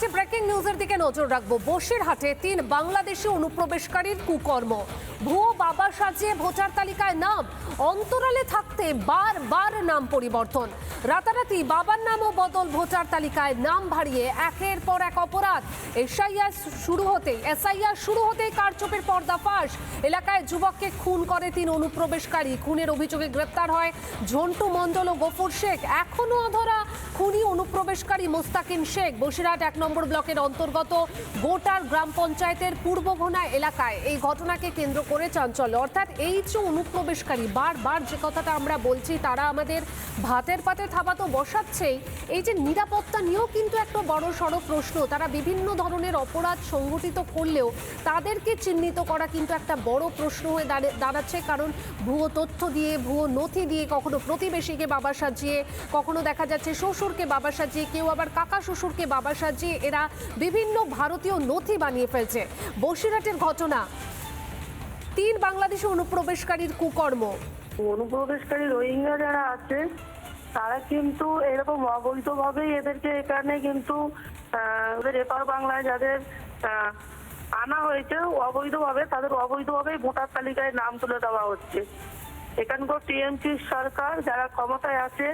রয়েছে ব্রেকিং নিউজের দিকে নজর রাখব। বসিরহাটে তিন বাংলাদেশি অনুপ্রবেশকারীর কুকর্ম। ভুয়ো বাবা সাজিয়ে ভোটার তালিকায় নাম। অন্তরালে থাকতে বারবার নাম পরিবর্তন। রাতারাতি বাবার নামও বদল, ভোটার তালিকায় নাম ভারিয়ে একের পর এক অপরাধ। এসআইআর শুরু হতেই এসআইআর শুরু হতেই কারচোপের পর্দা ফাঁস। এলাকায় যুবককে খুন করে তিন অনুপ্রবেশকারী। খুনের অভিযোগে গ্রেপ্তার হয় ঝন্টু মণ্ডল ও গফুর শেখ। এখনও অধরা খুনি অনুপ্রবেশকারী মোস্তাকিম শেখ বসিরহাট এক নম্বর ব্লকের অন্তর্গত গোটার গ্রাম পঞ্চায়েতের পূর্বঘোনা এলাকায় এই ঘটনাকে কেন্দ্র করে চাঞ্চল্য। অর্থাৎ এই যে অনুপ্রবেশকারী, বারবার যে কথাটা আমরা বলছি, তারা আমাদের ভাতের পাতে থাবা তো বসাচ্ছেই। এই যে নিরাপত্তা নিয়েও কিন্তু একটা বড় সড় প্রশ্ন। তারা বিভিন্ন ধরনের অপরাধ সংগঠিত করলেও তাদেরকে চিহ্নিত করা কিন্তু একটা বড় প্রশ্ন হয়ে দাঁড়ে- দাঁড়াচ্ছে। কারণ ভুয়ো তথ্য দিয়ে, ভুয়ো নথি দিয়ে কখনো প্রতিবেশীকে বাবা সাজিয়ে, কখনো দেখা যাচ্ছে শ্বশুরকে বাবা সাজিয়ে কেউ আবার কাকা শ্বশুরকে বাবা সাজিয়ে এরা বিভিন্ন ভারতীয় নথি বানিয়ে ফেলছে। বসিরহাটের ঘটনা। তিন বাংলাদেশি অনুপ্রবেশকারীর কুকর্ম। অনুপ্রবেশকারী রোহিঙ্গা যারা আছে, তারা কিন্তু এরকম অবৈধভাবেই এদেরকে এখানে কিন্তু ওদের বাংলায় যাদের আনা হয়েছে, অবৈধভাবে, তাদের অবৈধভাবেই ভোটার তালিকায় নাম তুলে দেওয়া হচ্ছে। এখানকার টিএমসি সরকার যারা ক্ষমতায় আছে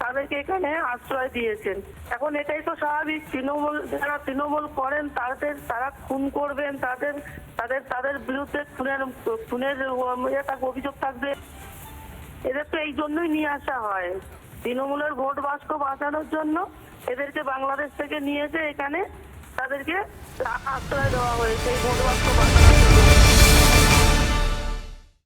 তাদেরকে এখানে আশ্রয় দিয়েছেন। এখন এটাই তো স্বাভাবিক, তৃণমূল যারা তৃণমূল করেন, তাদের, তারা খুন করবেন, তাদের তাদের তাদের বিরুদ্ধে খুনের খুনের ইয়ে অভিযোগ থাকবে। এদের তো এই জন্যই নিয়ে আসা হয়। তৃণমূলের ভোট বাক্স বাঁচানোর জন্য এদেরকে বাংলাদেশ থেকে নিয়ে এসে এখানে তাদেরকে আশ্রয় দেওয়া হয়েছে এই ভোট বাস্ক